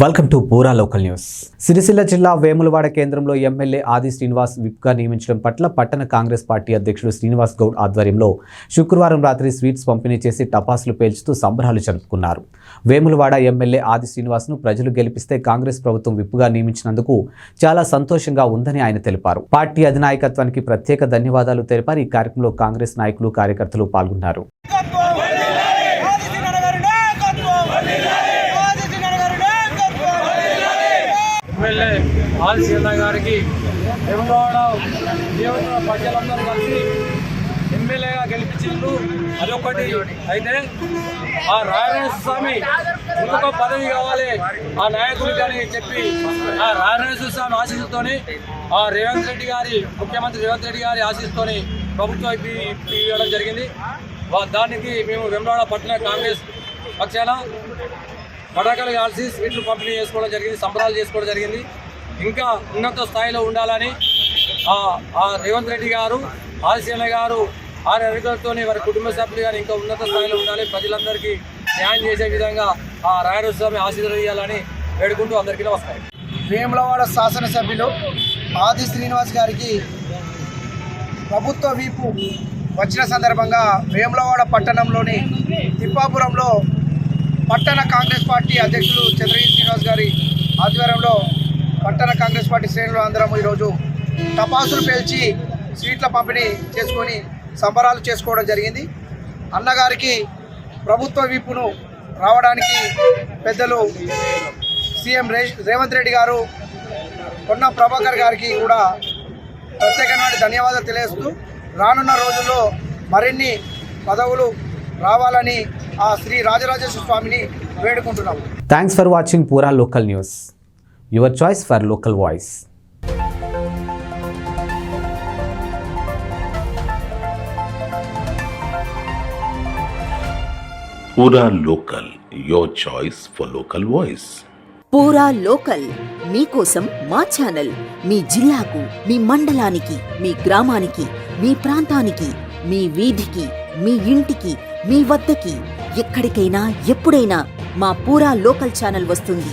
Welcome to Pura local news Sirisilla జిల్లా వేములవాడ కేంద్రంలో MLA ఆది శ్రీనివాస్ విప్గా నియమించడం పట్ల పట్టణ కాంగ్రెస్ పార్టీ అధ్యక్షుడు శ్రీనివాస్ గౌడ్ ఆధ్వర్యంలో శుక్రవారం రాత్రి స్వీట్స్ పంపిణీ చేసి టపాసులు పేల్చుతూ సంబరాలు జరుపుకున్నారు. వేములవాడ ఎమ్మెల్యే ఆది శ్రీనివాస్ను ప్రజలు గెలిపిస్తే కాంగ్రెస్ ప్రభుత్వం విప్గా నియమించినందుకు చాలా సంతోషంగా ఉందని ఆయన తెలిపారు. పార్టీ అధినాయకత్వానికి ప్రత్యేక ధన్యవాదాలు తెలిపారు. ఈ కార్యక్రమంలో కాంగ్రెస్ నాయకులు కార్యకర్తలు పాల్గొన్నారు. ఎమ్మెల్యే గారికి వెములవాడ నియోజక ప్రజలందరూ కలిసి ఎమ్మెల్యేగా గెలిపించిండ్రు అదొకటి. అయితే ఆ రాయణ స్వామి ఇంకొక పదవి కావాలి. ఆ నాయకుడికి అని చెప్పి ఆ రాయణ స్వామి ఆశీస్సుతోని ఆ రేవంత్ రెడ్డి గారి ముఖ్యమంత్రి రేవంత్ రెడ్డి గారి ఆశీస్సుతోని ప్రభుత్వం ఇవ్వడం జరిగింది. దానికి మేము వెంబడ పట్టణ కాంగ్రెస్ పక్షాన పటాకాలు కాల్సి స్వీట్లు పంపిణీ చేసుకోవడం జరిగింది సంబరాలు చేసుకోవడం జరిగింది. ఇంకా ఉన్నత స్థాయిలో ఉండాలని ఆ రేవంత్ రెడ్డి గారు ఆదిశీల గారు ఆరు అధికారులతో వారి కుటుంబ సభ్యులు గారు ఇంకా ఉన్నత స్థాయిలో ఉండాలి. ప్రజలందరికీ న్యాయం చేసే విధంగా ఆ రాయరాజు స్వామి ఆశీర్వదించాలని వేడుకుంటూ అందరికీ నమస్కారం. వేములవాడ శాసనసభ్యులు ఆది శ్రీనివాస్ గారికి ప్రభుత్వ వీపు వచ్చిన సందర్భంగా వేములవాడ పట్టణంలోని తిప్పాపురంలో పట్టణ కాంగ్రెస్ పార్టీ అధ్యక్షులు చంద్రగిరి శ్రీనివాస్ గారి ఆధ్వర్యంలో పట్టణ కాంగ్రెస్ పార్టీ శ్రేణులు అందరం ఈరోజు టపాసులు పేల్చి స్వీట్ల పంపిణీ చేసుకొని సంబరాలు చేసుకోవడం జరిగింది. అన్నగారికి ప్రభుత్వ వీపును రావడానికి పెద్దలు సీఎం రే రేవంత్ రెడ్డి గారు పొన్న ప్రభాకర్ గారికి కూడా ప్రత్యేకమైన ధన్యవాదాలు తెలియజేస్తూ రానున్న రోజుల్లో మరిన్ని పదవులు రావాలని ఆ శ్రీ రాజరాజేశ్వర స్వామిని వేడుకుంటున్నాం. Thanks for watching Pura local news your choice for local voice Pura Local, your choice for local voice. Pura local మీకోసం మా ఛానల్ మీ జిల్లాకు మీ మండలానికి మీ గ్రామానికి మీ ప్రాంతానికి మీ వీధికి మీ ఇంటికి మీ వద్దకి ఎక్కడికైనా ఎప్పుడైనా మా పూరా లోకల్ ఛానల్ వస్తుంది